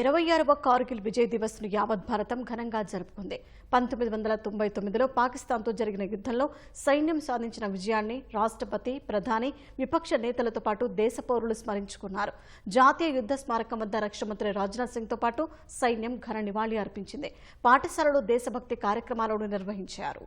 ఇరవై ఆరవ కార్గిల్ విజయ్ దివస్ను యావత్ భారతం ఘనంగా జరుపుకుంది. పంతొమ్మిది వందల తొంభై తొమ్మిదిలో పాకిస్తాన్తో జరిగిన యుద్ధంలో సైన్యం సాధించిన విజయాన్ని రాష్ట్రపతి ప్రధాని విపక్ష నేతలతో పాటు దేశ పౌరులు స్మరించుకున్నారు. జాతీయ యుద్ధ స్మారకం వద్ద రక్షణ మంత్రి రాజ్నాథ్ సింగ్తో పాటు సైన్యం ఘన నివాళి అర్పించింది. పాఠశాలలో దేశభక్తి కార్యక్రమాలను నిర్వహించారు.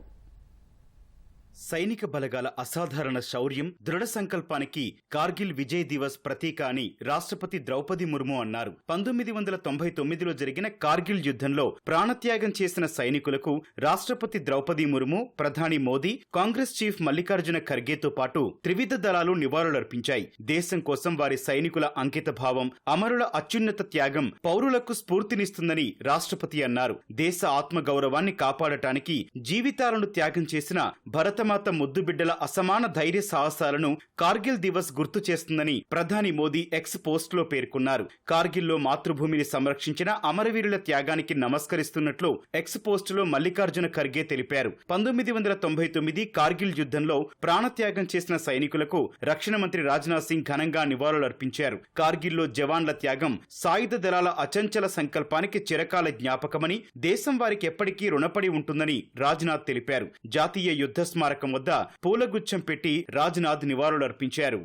సైనిక బలగాల అసాధారణ శౌర్యం దృఢ సంకల్పానికి కార్గిల్ విజయ్ దివస్ ప్రతీక అని రాష్ట్రపతి ద్రౌపది ముర్ము అన్నారు. పంతొమ్మిది వందల తొంభై తొమ్మిదిలో జరిగిన కార్గిల్ యుద్ధంలో ప్రాణత్యాగం చేసిన సైనికులకు రాష్ట్రపతి ద్రౌపది ముర్ము ప్రధాని మోదీ కాంగ్రెస్ చీఫ్ మల్లికార్జున ఖర్గేతో పాటు త్రివిధ దళాలు నివాళులర్పించాయి. దేశం కోసం వారి సైనికుల అంకిత భావం అమరుల అత్యున్నత త్యాగం పౌరులకు స్ఫూర్తినిస్తుందని రాష్ట్రపతి అన్నారు. దేశ ఆత్మగౌరవాన్ని కాపాడటానికి జీవితాలను త్యాగం చేసిన భారతమాత ముద్దుబిడ్డల అసమాన ధైర్య సాహసాలను కార్గిల్ దివస్ గుర్తు చేస్తుందని ప్రధాని మోదీ ఎక్స్ పోస్ట్లో పేర్కొన్నారు. కార్గిల్లో మాతృభూమిని సంరక్షించిన అమరవీరుల త్యాగానికి నమస్కరిస్తున్నట్లు ఎక్స్ పోస్టులో మల్లికార్జున ఖర్గే తెలిపారు. పంతొమ్మిది వందల తొంభై తొమ్మిది కార్గిల్ యుద్ధంలో ప్రాణత్యాగం చేసిన సైనికులకు రక్షణ మంత్రి రాజ్నాథ్ సింగ్ ఘనంగా నివాళులర్పించారు కార్గిల్లో జవాన్ల త్యాగం సాయుధ దళాల అచంచల సంకల్పానికి చిరకాల జ్ఞాపకమని దేశం వారికి ఎప్పటికీ రుణపడి ఉంటుందని రాజ్నాథ్ తెలిపారు. జాతీయ యుద్ధ స్మారక వద్ద పూలగుచ్చం పెట్టి రాజ్నాథ్ నివాళులర్పించారు.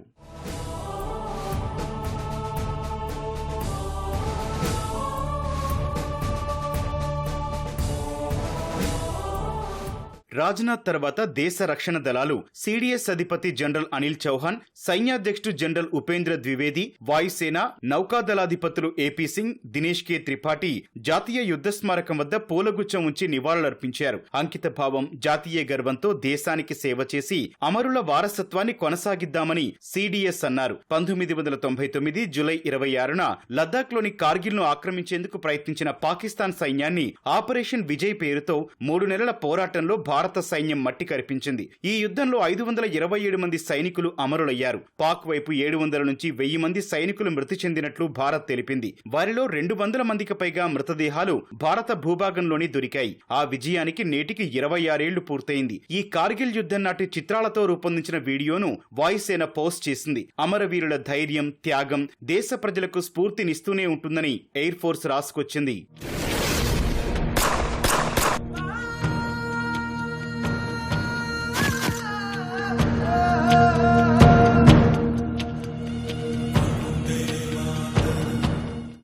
రాజ్నాథ్ తర్వాత దేశ రక్షణ దళాలు సిడిఎస్ అధిపతి జనరల్ అనిల్ చౌహాన్ సైన్యాధ్యక్షుడు జనరల్ ఉపేంద్ర ద్వివేది వాయుసేన నౌకాదళాధిపతులు ఏపీ సింగ్ దినేష్ కె త్రిపాఠి జాతీయ యుద్ధ స్మారకం వద్ద పూలగుచ్చం ఉంచి నివాళులర్పించారు. అంకిత భావం జాతీయ గర్వంతో దేశానికి సేవ చేసి అమరుల వారసత్వాన్ని కొనసాగిద్దామని సిడిఎస్ అన్నారు. పంతొమ్మిది వందల తొంభై తొమ్మిది జులై ఇరవై ఆరున లద్దాఖ్లోని కార్గిల్ను ఆక్రమించేందుకు ప్రయత్నించిన పాకిస్తాన్ సైన్యాన్ని ఆపరేషన్ విజయ్ పేరుతో మూడు నెలల పోరాటంలో భారత సైన్యం మట్టి కరిపించింది. ఈ యుద్ధంలో ఐదు వందల ఇరవై ఏడు మంది సైనికులు అమరులయ్యారు. పాక్ వైపు ఏడు వందల నుంచి వెయ్యి మంది సైనికులు మృతి చెందినట్లు భారత్ తెలిపింది. వారిలో రెండు వందల మందికి పైగా మృతదేహాలు భారత భూభాగంలోనే దొరికాయి. ఆ విజయానికి నేటికి ఇరవై ఆరేళ్ళు పూర్తయింది. ఈ కార్గిల్ యుద్ధం నాటి చిత్రాలతో రూపొందించిన వీడియోను వాయుసేన పోస్ట్ చేసింది. అమరవీరుల ధైర్యం త్యాగం దేశ ప్రజలకు స్ఫూర్తినిస్తూనే ఉంటుందని ఎయిర్ ఫోర్స్ రాసుకొచ్చింది.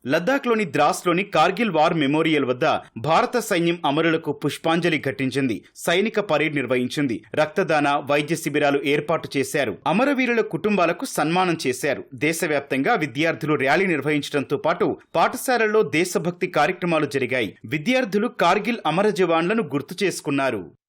లద్దాఖ్లోని ద్రాస్లోని కార్గిల్ వార్ మెమోరియల్ వద్ద భారత సైన్యం అమరులకు పుష్పాంజలి ఘటించింది. సైనిక పరేడ్ నిర్వహించింది. రక్తదాన వైద్య శిబిరాలు ఏర్పాటు చేశారు. అమరవీరుల కుటుంబాలకు సన్మానం చేశారు. దేశవ్యాప్తంగా విద్యార్థులు ర్యాలీ నిర్వహించడంతో పాటు పాఠశాలల్లో దేశభక్తి కార్యక్రమాలు జరిగాయి. విద్యార్థులు కార్గిల్ అమర జవాన్లను గుర్తు చేసుకున్నారు.